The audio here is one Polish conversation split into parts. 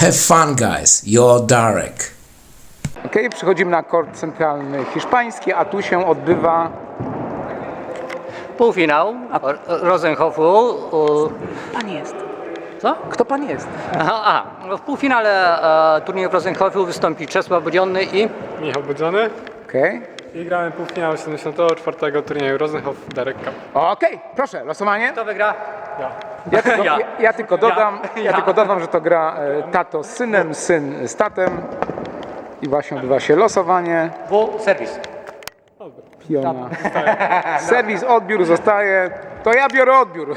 Have fun, guys. You're Darek. Ok, przechodzimy na kort centralny hiszpański, a tu się odbywa Półfinał Rosenhofu. u- Pan jest. Co? Kto pan jest? Aha, aha. No w półfinale e, turnieju w Rosenhofu wystąpi Czesław Budziony i Michał Budzony Okej. i grałem półfinał 74. turnieju Rosenhof Darek Cup. Okej, proszę, losowanie. kto wygra? Ja. Ja tylko, ja. Ja. Ja, tylko dodam, ja. Ja. tylko dodam, że to gra e, tato z synem, syn z tatem. I właśnie odbywa się losowanie. W serwis. Piona. Serwis, odbiór zostaje. To ja biorę odbiór.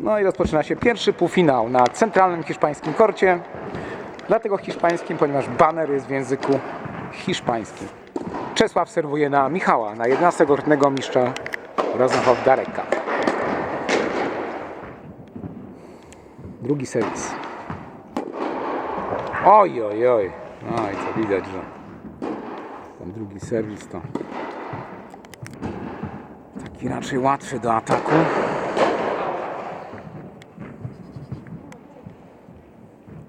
No i rozpoczyna się pierwszy półfinał na centralnym hiszpańskim korcie. Dlatego hiszpańskim, ponieważ baner jest w języku hiszpańskim. Czesław serwuje na Michała, na 11-krotnego mistrza Rosenhof Dareka. Drugi serwis. Oj, oj, oj. No co widać, że ten drugi serwis to taki raczej łatwy do ataku.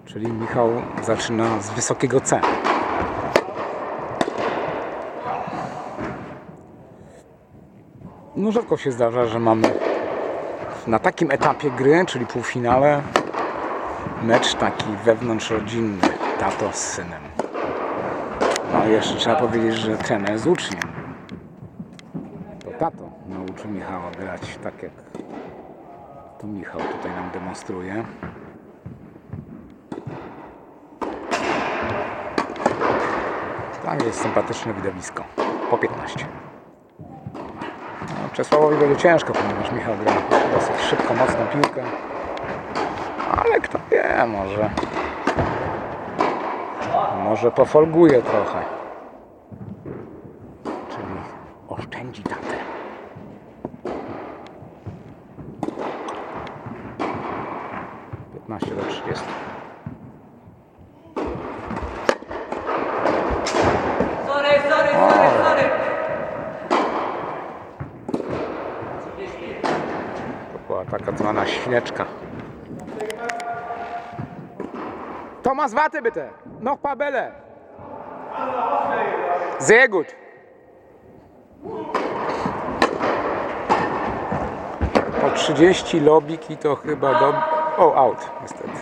Czyli Michał zaczyna z wysokiego C. No rzadko się zdarza, że mamy na takim etapie gry, czyli półfinale, mecz taki wewnątrzrodzinny, tato z synem. No i jeszcze trzeba powiedzieć, że trener z uczniem. To tato nauczył Michała grać tak jak to Michał tutaj nam demonstruje. Tam jest sympatyczne widowisko. Po 15. Czesławowi będzie ciężko, ponieważ Michał gra dosyć szybko, mocną piłkę. Ale kto wie, może. Może pofolguje trochę. Czyli oszczędzi tatę. Piętnaście do 30. taka zwana świeczka. Thomas, warte bitte. Noch paar Bälle. Sehr gut. Po 30 lobiki to chyba do... O, out, niestety.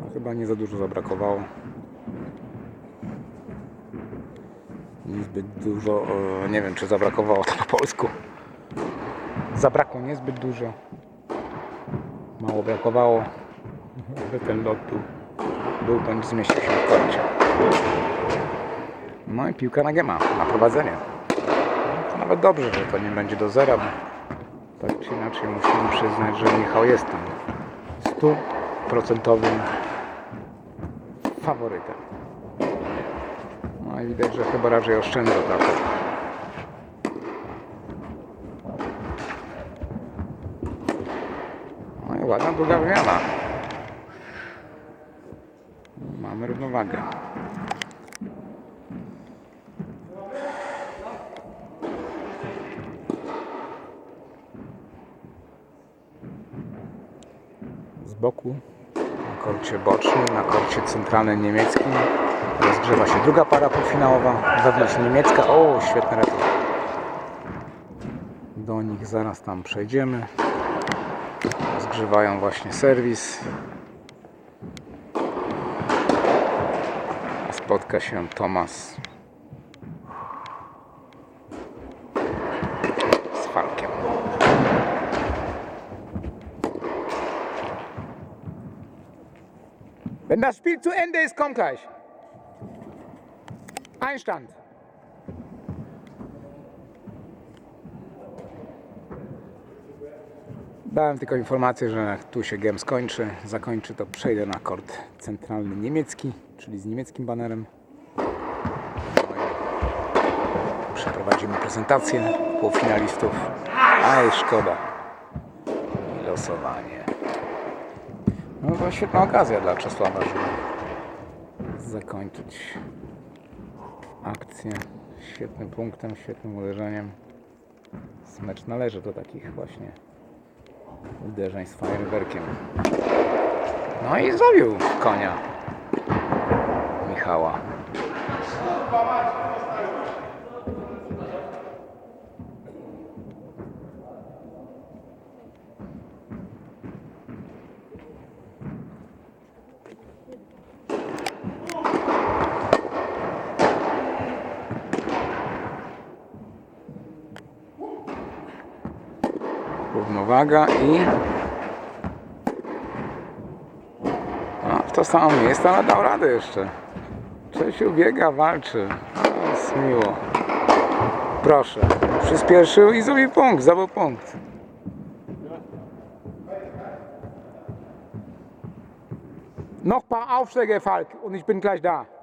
No, chyba nie za dużo zabrakowało. Niezbyt dużo, e, nie wiem czy zabrakowało to po polsku. Zabrakło niezbyt dużo. Mało brakowało, żeby ten lot był, był bądź zmieścił się w korcie. No i piłka na gema, na prowadzenie. No, to nawet dobrze, że to nie będzie do zera, bo tak czy inaczej musimy przyznać, że Michał jest tam stuprocentowym faworytem. No i widać, że chyba raczej oszczędza tak. No i ładna długa wymiana. Mamy równowagę. Z boku na korcie bocznym, na korcie centralnym niemieckim rozgrzewa się druga para półfinałowa, wewnątrz niemiecka. O, świetny retur. Do nich zaraz tam przejdziemy. Zgrzewają właśnie serwis. Spotka się Tomas z Falkiem. Wenn das Spiel zu Ende ist, kommt gleich. Einstand. Dałem tylko informację, że tu się game skończy, zakończy, to przejdę na kort centralny niemiecki, czyli z niemieckim banerem. No Przeprowadzimy prezentację półfinalistów. Aj, szkoda. Losowanie. No to świetna okazja dla Czesława, żeby zakończyć akcję świetnym punktem, świetnym uderzeniem. Mecz należy do takich właśnie uderzeń z fajerwerkiem. No i zabił konia Michała. Równowaga i no, w to samo miejsce, ale dał radę jeszcze. Czesiu biega, walczy. No, jest miło. Proszę. Przyspieszył i zrobił punkt, zdobył punkt. Noch paar Aufschläge, Falk, und ich bin gleich da.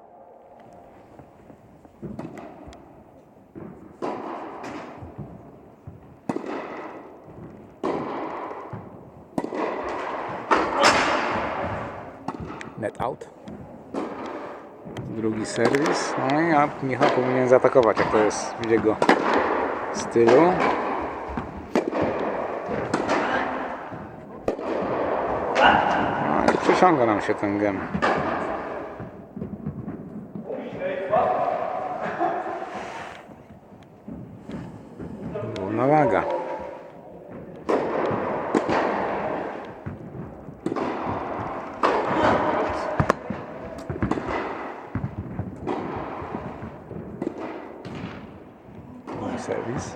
Net out. Drugi serwis. No i ja Michał powinien zaatakować, jak to jest w jego stylu. No i przeciąga nam się ten gem. Równowaga. Mój serwis.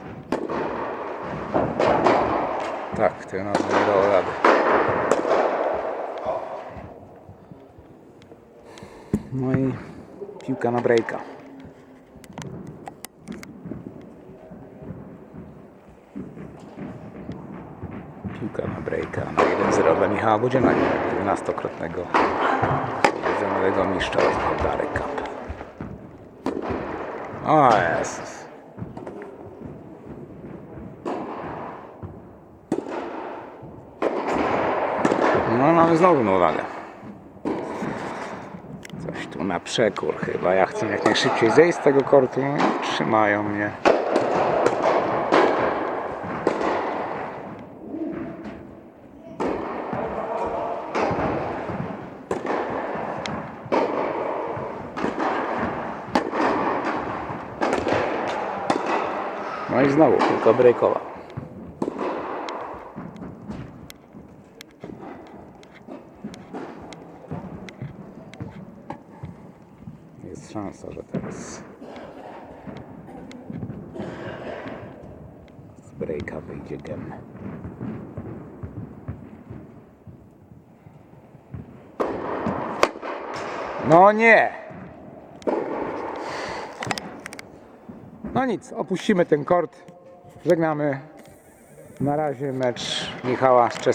Tak, to nas nie dało rady. No i piłka na breaka. Piłka na breaka na 1-0 dla Michała Bodzianaka, 11-krotnego jedzenowego mistrza z Darek Cup. O Jezus. No mamy znowu równowagę. Coś tu na przekór chyba. Ja chcę jak najszybciej zejść z tego kortu i trzymają mnie. No i znowu tylko breakowa. Szansa, że teraz z breaka wyjdzie. No nie! No nic, opuścimy ten kort. Żegnamy na razie mecz Michała z Czesławem.